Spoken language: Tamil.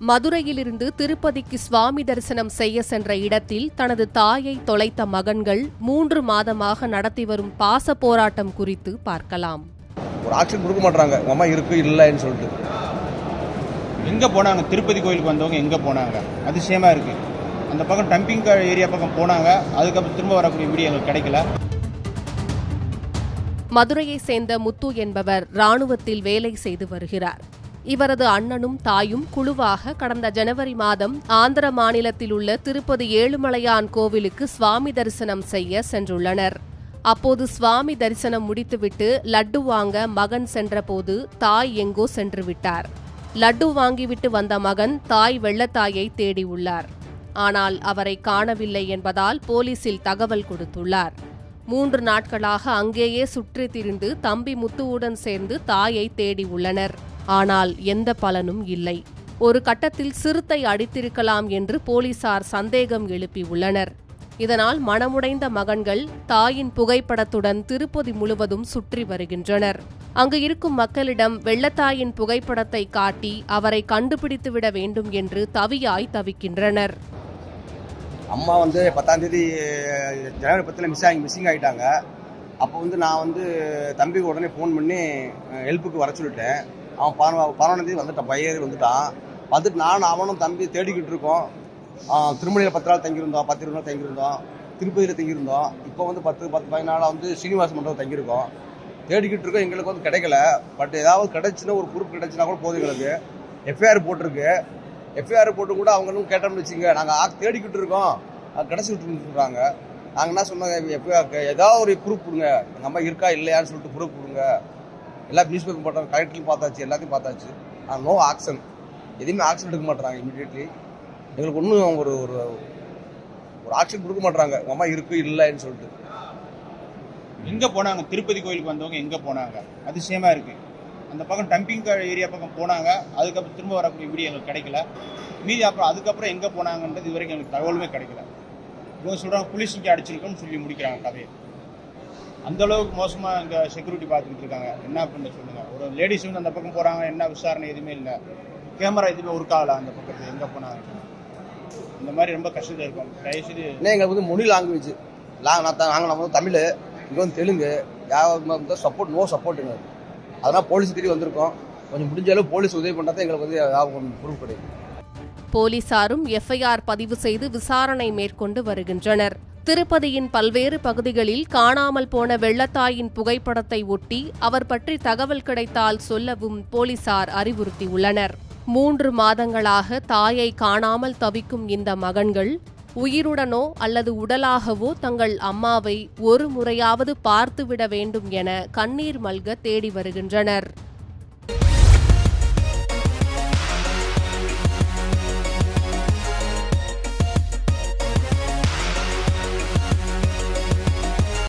மதுரையிலிருந்து திருப்பதிக்கு சுவாமி தரிசனம் செய்ய சென்ற இடத்தில் தனது தாயை தொலைத்த மகன்கள் மூன்று மாதமாக நடத்தி வரும் பாச போராட்டம் குறித்து பார்க்கலாம். ஒரு ஆக்ஷன் கொடுக்க மாட்டாங்க உங்க அம்மா இருக்கு இல்லைன்னு சொல்லிட்டு. எங்கே போனாங்க? திருப்பதி கோயிலுக்கு வந்தவங்க எங்கே போனாங்க? அதிசயமாக இருக்குது அந்த பக்கம் டம்பிங் ஏரியா பக்கம் போனாங்க. அதுக்கப்புறம் திரும்ப வரக்கூடிய வீடியோ எங்களுக்கு கிடைக்கல. மதுரையை சேர்ந்த முத்து என்பவர் ராணுவத்தில் வேலை செய்து வருகிறார். இவரது அண்ணனும் தாயும் குழுவாக கடந்த ஜனவரி மாதம் ஆந்திர மாநிலத்தில் உள்ள திருப்பதி ஏழுமலையான் கோவிலுக்கு சுவாமி தரிசனம் செய்ய சென்றுள்ளனர். அப்போது சுவாமி தரிசனம் முடித்துவிட்டு லட்டு வாங்க மகன் சென்றபோது தாய் எங்கோ சென்று விட்டார். லட்டு வாங்கிவிட்டு வந்த மகன் தாய் வெள்ளத்தாயை தேடியுள்ளார் ஆனால் அவரை காணவில்லை என்பதால் போலீசில் தகவல் கொடுத்துள்ளார். மூன்று நாட்களாக அங்கேயே சுற்றித் திரிந்து தம்பி முத்துவுடன் சேர்ந்து தாயை தேடி உள்ளனர். ஆனால் எந்த பலனும் இல்லை. ஒரு கட்டத்தில் சிறுத்தை அடித்திருக்கலாம் என்று போலீசார் சந்தேகம் எழுப்பியுள்ளனர் இதனால் மனமுடைந்த மகன்கள் தாயின் புகைப்படத்துடன் திருப்பதி முழுவதும் சுற்றி வருகின்றனர். அங்கு இருக்கும் மக்களிடம் வெள்ளத்தாயின் புகைப்படத்தை காட்டி அவரை கண்டுபிடித்துவிட வேண்டும் என்று தவியாய் தவிக்கின்றனர். அம்மா வந்து பத்தாம் தேதி ஜனவரி பத்தில் மிஸ் ஆகி மிஸ்ஸிங் ஆகிட்டாங்க அப்போ வந்து நான் வந்து தம்பிக்கு உடனே ஃபோன் பண்ணி ஹெல்ப்புக்கு வர சொல்லிட்டேன். அவன் பதினொ பதினொன்றாம் வந்துட்டான் பையன் வந்துட்டான். வந்துட்டு நானும் அவனும் தம்பி தேடிக்கிட்டு இருக்கோம். திருமணியில் பத்து நாள் தங்கியிருந்தோம் பத்து இருபது நாள் தங்கியிருந்தோம் திருப்பதியில் தங்கியிருந்தோம். இப்போ வந்து பத்து பத்து பதினாலாக வந்து ஸ்ரீனிவாச மண்டபம் தங்கியிருக்கோம். தேடிக்கிட்டு இருக்கோம் எங்களுக்கு வந்து கிடைக்கல. பட் ஏதாவது கிடைச்சுன்னா ஒரு ப்ரூஃப் கிடச்சினா கூட போதும் எங்களுக்கு. எஃப்ஐஆர் போட்டிருக்கு. எஃப்ஐஆர் போட்டு கூட அவங்களும் கேட்டோம்னு வச்சுங்க நாங்கள் தேடிக்கிட்டு இருக்கோம். கிடச்சிக்கிட்டு சொல்கிறாங்க நாங்கள் என்ன சொன்னாங்க எஃப்ஐஆர் ஏதாவது ஒரு ப்ரூஃப் கொடுங்க. எங்கள் அம்மா இருக்கா இல்லையான்னு சொல்லிட்டு ப்ரூஃப் கொடுங்க. எல்லா நியூஸ் பேப்பர் போட்டாங்க கலெக்டர்லையும் பார்த்தாச்சு எல்லாத்தையும் பார்த்தாச்சு. ஆனால் நோ ஆக்ஷன் எதுவுமே ஆக்ஷன் எடுக்க மாட்டேறாங்க இமீடியட்லி எங்களுக்கு ஒன்றும் ஒரு ஒரு ஒரு ஆக்ஷன் கொடுக்க மாட்டாங்க உங்கள் அம்மா இருக்கு இல்லைன்னு சொல்லிட்டு. எங்கே போனாங்க? திருப்பதி கோயிலுக்கு வந்தவங்க எங்கே போனாங்க? அதிசயமாக இருக்குது அந்த பக்கம் டம்பிங் ஏரியா பக்கம் போனாங்க. அதுக்கப்புறம் திரும்ப வரக்கூடிய வீடியோ எங்களுக்கு கிடைக்கல. மீதி அப்புறம் அதுக்கப்புறம் எங்கே போனாங்கன்றது இது வரைக்கும் எங்களுக்கு தகவலுமே கிடைக்கல. இவங்க சொல்கிறாங்க புலிஸ் இங்கே அடிச்சிருக்கோம்னு சொல்லி முடிக்கிறாங்க கதையை. அந்த அளவுக்கு மோசமாக இங்கே செக்யூரிட்டி பார்த்துக்கிட்டு இருக்காங்க. என்ன பண்ண சொல்லுங்க. ஒரு லேடிஸ் வந்து அந்த பக்கம் போகிறாங்க என்ன விசாரணை எதுவுமே இல்லை. கேமரா எதுவுமே ஒர்க் ஆகல அந்த பக்கத்தில். எங்கே போனாங்க? இந்த மாதிரி ரொம்ப கஷ்டத்தில் இருக்கும். தயவுசெய்து ஏன்னா எங்களுக்கு வந்து மொழி லாங்குவேஜ் லாங் நான் நாங்கள் நம்ம வந்து தமிழ் இங்கே வந்து தெலுங்கு யாரும் சப்போர்ட் நோ சப்போர்ட்டுங்க அதனால் போலீஸ் தேடி வந்திருக்கோம். கொஞ்சம் முடிஞ்ச அளவு போலீஸ் உதவி பண்ணால் எங்களுக்கு வந்து கொஞ்சம் ப்ரூஃப் கிடைக்கும். போலீசாரும் எஃப்ஐஆர் பதிவு செய்து விசாரணை மேற்கொண்டு வருகின்றனர். திருப்பதியின் பல்வேறு பகுதிகளில் காணாமல் போன வெள்ளத்தாயின் புகைப்படத்தை ஒட்டி அவர் பற்றி தகவல் கிடைத்தால் சொல்லவும் போலீசார் அறிவுறுத்தியுள்ளனர். மூன்று மாதங்களாக தாயை காணாமல் தவிக்கும் இந்த மகன்கள் உயிருடனோ அல்லது உடலாகவோ தங்கள் அம்மாவை ஒரு முறையாவது பார்த்துவிட வேண்டும் என கண்ணீர் மல்க தேடி வருகின்றனர்.